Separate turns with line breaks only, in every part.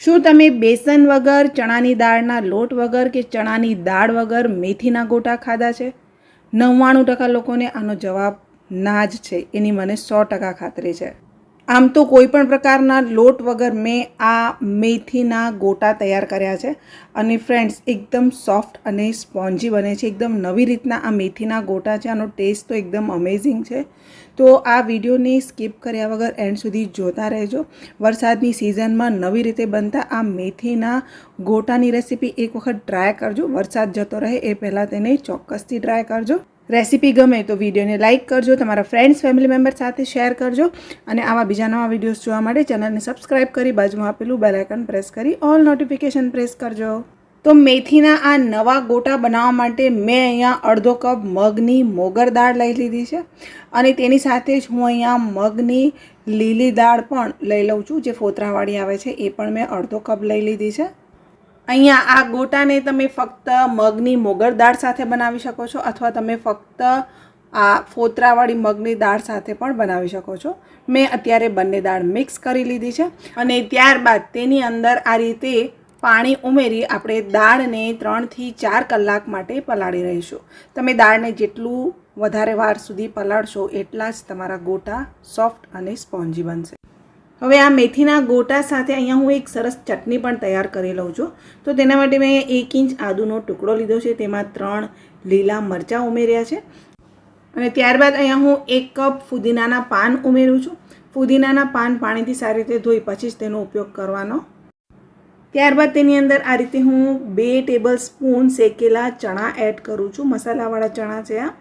શું તમે બેસન વગર, ચણાની દાળના લોટ વગર કે ચણાની દાળ વગર મેથીના ગોટા ખાધા છે? નવ્વાણું ટકા લોકોને આનો જવાબ ના જ છે. એની મને સો ટકા ખાતરી છે. આમ તો કોઈ પણ પ્રકારના લોટ વગર મેં આ મેથીના ગોટા તૈયાર કર્યા છે અને ફ્રેન્ડ્સ એકદમ સોફ્ટ અને સ્પોન્જી બને છે. એકદમ નવી રીતના આ મેથીના ગોટા છે. આનો ટેસ્ટ તો એકદમ અમેઝિંગ છે. તો આ વિડીયોને સ્કીપ કર્યા વગર એન્ડ સુધી જોતા રહેજો. વરસાદની સિઝનમાં નવી રીતે બનતા આ મેથીના ગોટાની રેસીપી એક વખત ટ્રાય કરજો. વરસાદ જતો રહે એ પહેલાં તેને ચોક્કસથી ટ્રાય કરજો. રેસીપી ગમે તો વિડીયોને લાઇક કરજો, તમારા ફ્રેન્ડ્સ, ફેમિલી મેમ્બર સાથે શેર કરજો અને આવા બીજા નવા વિડીયોઝ જોવા માટે ચેનલને સબસ્ક્રાઇબ કરી બાજુમાં આપેલું બેલાઇકન પ્રેસ કરી ઓલ નોટિફિકેશન પ્રેસ કરજો. તો મેથીના આ નવા ગોટા બનાવવા માટે મેં અહીંયા અડધો કપ મગની મોગર દાળ લઈ લીધી છે. અને તેની સાથે જ હું અહીંયા મગની લીલી દાળ પણ લઈ લઉં છું, જે ફોતરાવાળી આવે છે, એ પણ મેં અડધો કપ લઈ લીધી છે. અહીંયા આ ગોટાને તમે ફક્ત મગની મોગર દાળ સાથે બનાવી શકો છો, અથવા તમે ફક્ત આ ફોતરાવાળી મગની દાળ સાથે પણ બનાવી શકો છો. મેં અત્યારે બંને દાળ મિક્સ કરી લીધી છે. અને ત્યારબાદ તેની અંદર આ રીતે પાણી ઉમેરી આપણે દાળને ત્રણથી ચાર કલાક માટે પલાળી રહીશું. તમે દાળને જેટલું વધારે વાર સુધી પલાળશો એટલા જ તમારા ગોટા સોફ્ટ અને સ્પોન્જી બનશે. હવે આ મેથીના ગોટા સાથે અહીંયા હું એક સરસ ચટણી પણ તૈયાર કરી લઉં છું. તો તેના માટે મેં એક ઇંચ આદુનો ટુકડો લીધો છે. તેમાં ત્રણ લીલા મરચાં ઉમેર્યા છે. અને ત્યારબાદ અહીંયા હું એક કપ ફુદીનાના પાન ઉમેરું છું. ફુદીનાના પાન પાણીથી સારી રીતે ધોઈ પછી જ તેનો ઉપયોગ કરવાનો ત્યારબાદ તેની અંદર આ રીતે હું બે ટેબલ સ્પૂન શેકેલા ચણા એડ કરું છું. મસાલાવાળા ચણા છે આ.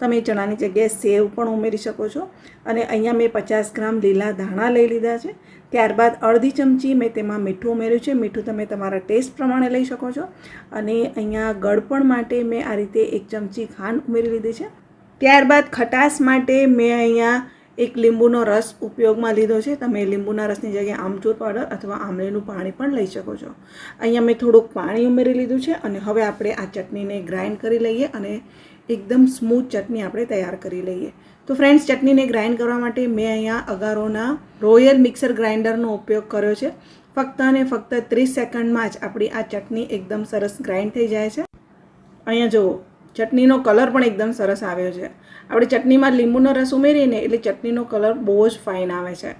તમે ચણાની જગ્યાએ સેવ પણ ઉમેરી શકો છો. અને અહીંયા મેં પચાસ ગ્રામ લીલા ધાણા લઈ લીધા છે. ત્યારબાદ અડધી ચમચી મેં તેમાં મીઠું ઉમેર્યું છે. મીઠું તમે તમારા ટેસ્ટ પ્રમાણે લઈ શકો છો. અને અહીંયા ગળપણ માટે મેં આ રીતે એક ચમચી ખાંડ ઉમેરી લીધી છે. ત્યારબાદ ખટાશ માટે મેં અહીંયા એક લીંબુનો રસ ઉપયોગમાં લીધો છે. તમે લીંબુના રસની જગ્યાએ આમચૂર પાવડર અથવા આમલીનું પાણી પણ લઈ શકો છો. અહીંયા મેં થોડુંક પાણી ઉમેરી લીધું છે અને હવે આપણે આ ચટણીને ગ્રાઇન્ડ કરી લઈએ અને એકદમ સ્મૂથ ચટણી આપણે તૈયાર કરી લઈએ. તો ફ્રેન્ડ્સ, ચટણીને ગ્રાઇન્ડ કરવા માટે મેં અહીંયા અગારોના રોયલ મિક્સર ગ્રાઇન્ડરનો ઉપયોગ કર્યો છે. ફક્ત અને ફક્ત ત્રીસ સેકન્ડમાં જ આપણી આ ચટણી એકદમ સરસ ગ્રાઇન્ડ થઈ જાય છે. અહીંયા જુઓ ચટણીનો કલર પણ એકદમ સરસ આવ્યો છે. આપણે ચટણીમાં લીંબુનો રસ ઉમેરીને એટલે ચટણીનો કલર બહુ જ ફાઇન આવે છે.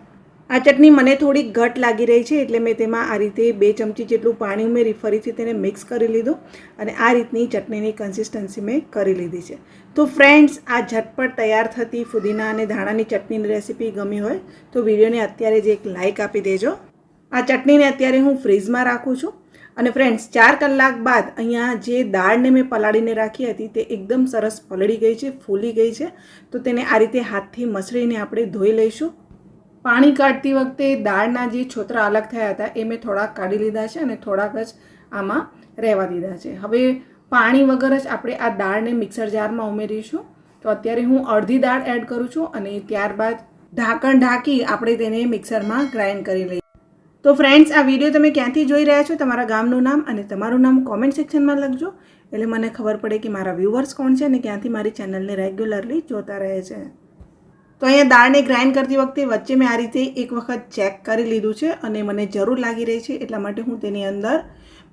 આ ચટણી મને થોડી ઘટ લાગી રહી છે એટલે મેં તેમાં આ રીતે બે ચમચી જેટલું પાણી ઉમેરી ફરીથી તેને મિક્સ કરી લીધું અને આ રીતની ચટણીની કન્સિસ્ટન્સી મેં કરી લીધી છે. તો ફ્રેન્ડ્સ આ ઝટપટ તૈયાર થતી ફુદીના અને ધાણાની ચટણીની રેસીપી ગમી હોય તો વિડીયોને અત્યારે જ એક લાઇક આપી દેજો. આ ચટણીને અત્યારે હું ફ્રીઝમાં રાખું છું. અને ફ્રેન્ડ્સ ચાર કલાક બાદ અહીંયા જે દાળને મેં પલાળીને રાખી હતી તે એકદમ સરસ પલળી ગઈ છે, ફૂલી ગઈ છે. તો તેને આ રીતે હાથથી મસળીને આપણે ધોઈ લઈશું. પાણી કાઢતી વખતે દાળના જે છોતરા અલગ થયા હતા એ મેં થોડાક કાઢી લીધા છે અને થોડાક જ આમાં રહેવા દીધા છે. હવે પાણી વગર જ આપણે આ દાળને મિક્સર જારમાં ઉમેરીશું. તો અત્યારે હું અડધી દાળ એડ કરું છું અને ત્યારબાદ ઢાંકણ ઢાંકી આપણે તેને મિક્સરમાં ગ્રાઇન્ડ કરી લઈએ તો ફ્રેન્ડ્સ આ વીડિયો તમે ક્યાંથી જોઈ રહ્યા છો? તમારા ગામનું નામ અને તમારું નામ કોમેન્ટ સેક્શનમાં લખજો. એટલે મને ખબર પડે કે મારા વ્યૂવર્સ કોણ છે અને ક્યાંથી મારી ચેનલને રેગ્યુલરલી જોતા રહે છે. તો અહીંયા દાળને ગ્રાઇન્ડ કરતી વખતે વચ્ચે મેં આ રીતે એક વખત ચેક કરી લીધું છે અને મને જરૂર લાગી રહી છે. એટલા માટે હું તેની અંદર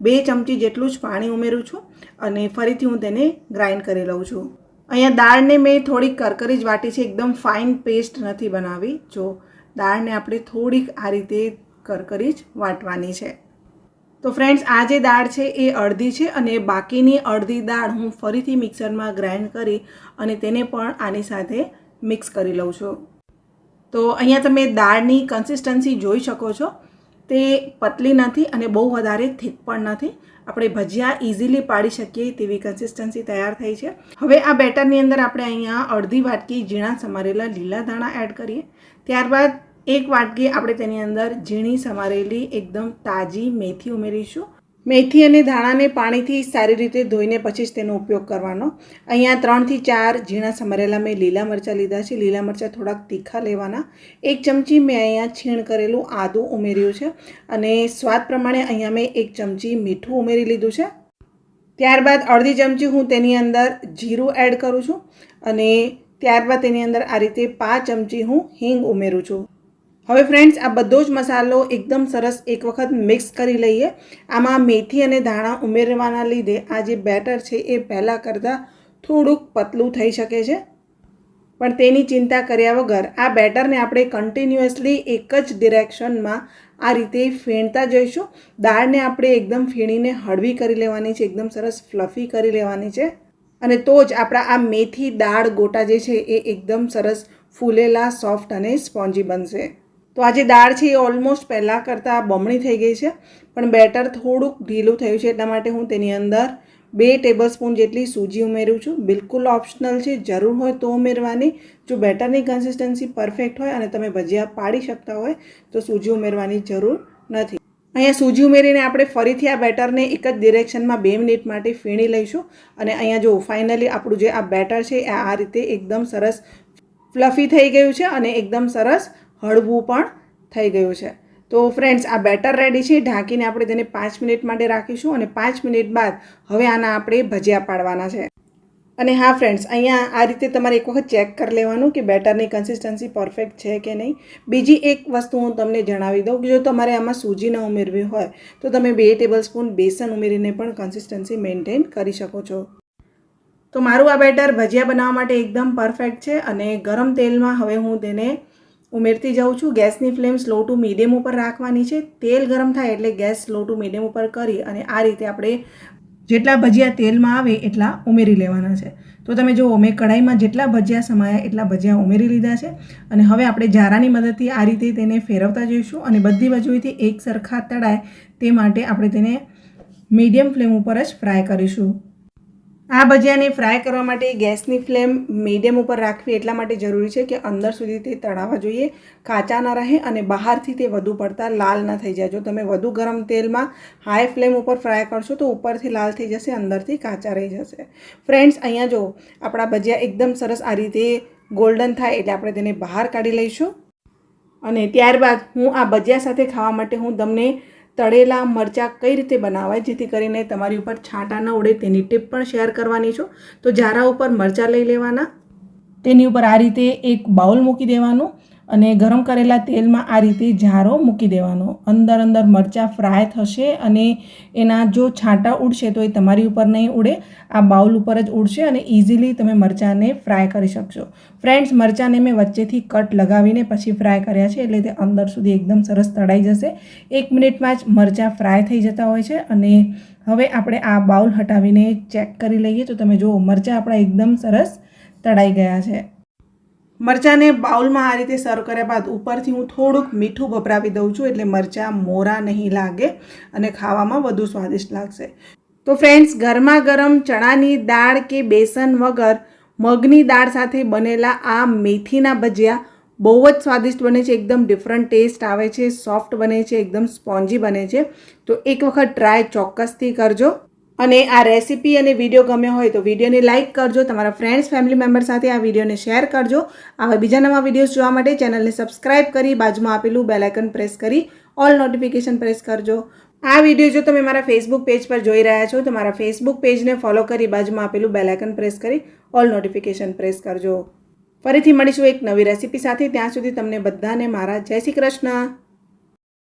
બે ચમચી જેટલું જ પાણી ઉમેરું છું અને ફરીથી હું તેને ગ્રાઇન્ડ કરી લઉં છું. અહીંયા દાળને મેં થોડીક કરકરી જ વાટી છે. એકદમ ફાઇન પેસ્ટ નથી બનાવી. જો દાળને આપણે થોડીક આ રીતે કરકરી જ વાટવાની છે. તો ફ્રેન્ડ્સ આ જે દાળ છે એ અડધી છે અને બાકીની અડધી દાળ હું ફરીથી મિક્સરમાં ગ્રાઇન્ડ કરી અને તેને પણ આની સાથે મિક્સ કરી લઉં છું. તો અહીંયા તમે દાળની કન્સિસ્ટન્સી જોઈ શકો છો. તે પતલી નથી અને બહુ વધારે થીક પણ નથી. આપણે ભજીયા ઇઝીલી પાડી શકીએ તેવી કન્સિસ્ટન્સી તૈયાર થઈ છે. હવે આ બેટરની અંદર આપણે અહીંયા અડધી વાટકી ઝીણા સમારેલા લીલા દાણા એડ કરીએ. ત્યારબાદ એક વાટકી આપણે તેની અંદર ઝીણી સમારેલી એકદમ તાજી મેથી ઉમેરીશું. મેથી અને ધાણાને પાણીથી સારી રીતે ધોઈને પછી જ તેનો ઉપયોગ કરવાનો. અહીંયા ત્રણથી ચાર ઝીણા સમારેલા મેં લીલા મરચાં લીધા છે. લીલા મરચાં થોડાક તીખા લેવાના. એક ચમચી મેં અહીંયા છીણ કરેલું આદું ઉમેર્યું છે અને સ્વાદ પ્રમાણે અહીંયા મેં એક ચમચી મીઠું ઉમેરી લીધું છે. ત્યારબાદ અડધી ચમચી હું તેની અંદર જીરું એડ કરું છું અને ત્યારબાદ તેની અંદર આ રીતે પાંચ ચમચી હું હિંગ ઉમેરું છું. હવે ફ્રેન્ડ્સ આ બધો જ મસાલો એકદમ સરસ એક વખત મિક્સ કરી લઈએ. આમાં મેથી અને ધાણા ઉમેરવાના લીધે આ જે બેટર છે એ પહેલાં કરતાં થોડુંક પતલું થઈ શકે છે. પણ તેની ચિંતા કર્યા વગર આ બેટરને આપણે કન્ટિન્યુઅસલી એક જ ડિરેક્શનમાં આ રીતે ફેણતા જઈશું. દાળને આપણે એકદમ ફીણીને હળવી કરી લેવાની છે, એકદમ સરસ ફ્લફી કરી લેવાની છે. અને તો જ આપણા આ મેથી દાળ ગોટા જે છે એ એકદમ સરસ ફૂલેલા સોફ્ટ અને સ્પોન્જી બનશે. તો આજે દાળ છે એ ઓલમોસ્ટ પહેલાં કરતાં બમણી થઈ ગઈ છે. પણ બેટર થોડુંક ઢીલું થયું છે એટલા માટે હું તેની અંદર બે ટેબલ સ્પૂન જેટલી સૂજી ઉમેરું છું. બિલકુલ ઓપ્શનલ છે, જરૂર હોય તો ઉમેરવાની. જો બેટરની કન્સિસ્ટન્સી પરફેક્ટ હોય અને તમે ભજીયા પાડી શકતા હોય, તો સૂજી ઉમેરવાની જરૂર નથી. અહીંયા સૂજી ઉમેરીને આપણે ફરીથી આ બેટરને એક જ ડિરેક્શનમાં બે મિનિટ માટે ફીણી લઈશું. અને અહીંયા જો ફાઇનલી આપણું જે આ બેટર છે એ આ રીતે એકદમ સરસ ફ્લફી થઈ ગયું છે અને એકદમ સરસ હળવું પણ થઈ ગયું છે. તો ફ્રેન્ડ્સ આ બેટર રેડી છે. ઢાંકીને આપણે તેને પાંચ મિનિટ માટે રાખીશું અને પાંચ મિનિટ બાદ હવે આના આપણે ભજીયા પાડવાના છે. અને હા ફ્રેન્ડ્સ અહીંયા આ રીતે તમારે એક વખત ચેક કરી લેવાનું કે બેટરની કન્સિસ્ટન્સી પરફેક્ટ છે કે નહીં. બીજી એક વસ્તુ હું તમને જણાવી દઉં કે જો તમારે આમાં સૂજી ન ઉમેરવી હોય, તો તમે બે ટેબલ સ્પૂન બેસન ઉમેરીને પણ કન્સિસ્ટન્સી મેન્ટેન કરી શકો છો. તો મારું આ બેટર ભજીયા બનાવવા માટે એકદમ પરફેક્ટ છે અને ગરમ તેલમાં હવે હું તેને ઉમેરતી જાઉં છું. ગેસની ફ્લેમ સ્લો ટુ મીડિયમ ઉપર રાખવાની છે. તેલ ગરમ થાય એટલે ગેસ સ્લો ટુ મીડિયમ ઉપર કરી અને આ રીતે આપણે જેટલા ભજીયા તેલમાં આવે એટલા ઉમેરી લેવાના છે. તો તમે જુઓ, મેં કઢાઈમાં જેટલા ભજીયા સમાયા એટલા ભજીયા ઉમેરી લીધા છે. અને હવે આપણે જારાની મદદથી આ રીતે તેને ફેરવતા જઈશું અને બધી બાજુએથી એક સરખા તળાય તે માટે આપણે તેને મીડિયમ ફ્લેમ ઉપર જ ફ્રાય કરીશું. આ ભજીયાને ફ્રાય કરવા માટે ગેસની ફ્લેમ મીડિયમ ઉપર રાખવી એટલા માટે જરૂરી છે કે અંદર સુધી તે તળાવવા જોઈએ, કાચા ન રહે અને બહારથી તે વધુ પડતા લાલ ન થઈ જાય. જો તમે વધુ ગરમ તેલમાં હાઈ ફ્લેમ ઉપર ફ્રાય કરશો તો ઉપરથી લાલ થઈ જશે, અંદરથી કાચા રહી જશે. ફ્રેન્ડ્સ અહીંયા જો આપણા ભજીયા એકદમ સરસ આ રીતે ગોલ્ડન થાય એટલે આપણે તેને બહાર કાઢી લઈશું. અને ત્યારબાદ હું આ ભજીયા સાથે ખાવા માટે હું તમને તળેલા મરચાં કઈ રીતે બનાવાય? જેથી કરીને તમારી ઉપર છાંટા ન ઉડે તેની ટીપ પણ શેર કરવાની છું. તો જારા ઉપર મરચાં લઈ લેવાના. તેની ઉપર આ રીતે એક બાઉલ મૂકી દેવાનું. અને ગરમ કરેલા તેલમાં આ રીતે જારો મૂકી દેવાનો. અંદર અંદર મરચાં ફ્રાય થશે અને એના જો છાંટા ઉડશે તો એ તમારી ઉપર નહીં ઉડે. આ બાઉલ ઉપર જ ઉડશે અને ઇઝીલી તમે મરચાંને ફ્રાય કરી શકશો. ફ્રેન્ડ્સ, મરચાંને મેં વચ્ચેથી કટ લગાવીને પછી ફ્રાય કર્યા છે એટલે તે અંદર સુધી એકદમ સરસ તળાઈ જશે. એક મિનિટમાં જ મરચાં ફ્રાય થઈ જતા હોય છે અને હવે આપણે આ બાઉલ હટાવીને ચેક કરી લઈએ. તો તમે જુઓ, મરચાં આપણા એકદમ સરસ તળાઈ ગયા છે. મરચાંને બાઉલમાં આ રીતે સર્વ કર્યા બાદ ઉપરથી હું થોડુંક મીઠું ભભરાવી દઉં છું એટલે મરચાં મોરા નહીં લાગે અને ખાવામાં વધુ સ્વાદિષ્ટ લાગશે. તો ફ્રેન્ડ્સ ગરમા ગરમ ચણાની દાળ કે બેસન વગર મગની દાળ સાથે બનેલા આ મેથીના ભજીયા બહુ જ સ્વાદિષ્ટ બને છે, એકદમ ડિફરન્ટ ટેસ્ટ આવે છે સોફ્ટ બને છે, એકદમ સ્પોન્જી બને છે. તો એક વખત ટ્રાય ચોક્કસથી કરજો. અને આ રેસીપી અને વીડિયો ગમ્યો હોય તો વિડીયોને લાઇક કરજો, તમારા ફ્રેન્ડ્સ ફેમિલી મેમ્બર સાથે આ વિડીયોને શેર કરજો. આવા બીજા નવા વિડીયોઝ જોવા માટે ચેનલને સબસ્ક્રાઇબ કરી, બાજુમાં આપેલું બેલાઇકન પ્રેસ કરી ઓલ નોટિફિકેશન પ્રેસ કરજો. આ વીડિયો જો તમે મારા ફેસબુક પેજ પર જોઈ રહ્યા છો, તો મારા ફેસબુક પેજને ફોલો કરી, બાજુમાં આપેલું બેલાઇકન પ્રેસ કરી ઓલ નોટિફિકેશન પ્રેસ કરજો. ફરીથી મળીશું એક નવી રેસીપી સાથે, ત્યાં સુધી તમને બધાને મારા જય શ્રી કૃષ્ણ.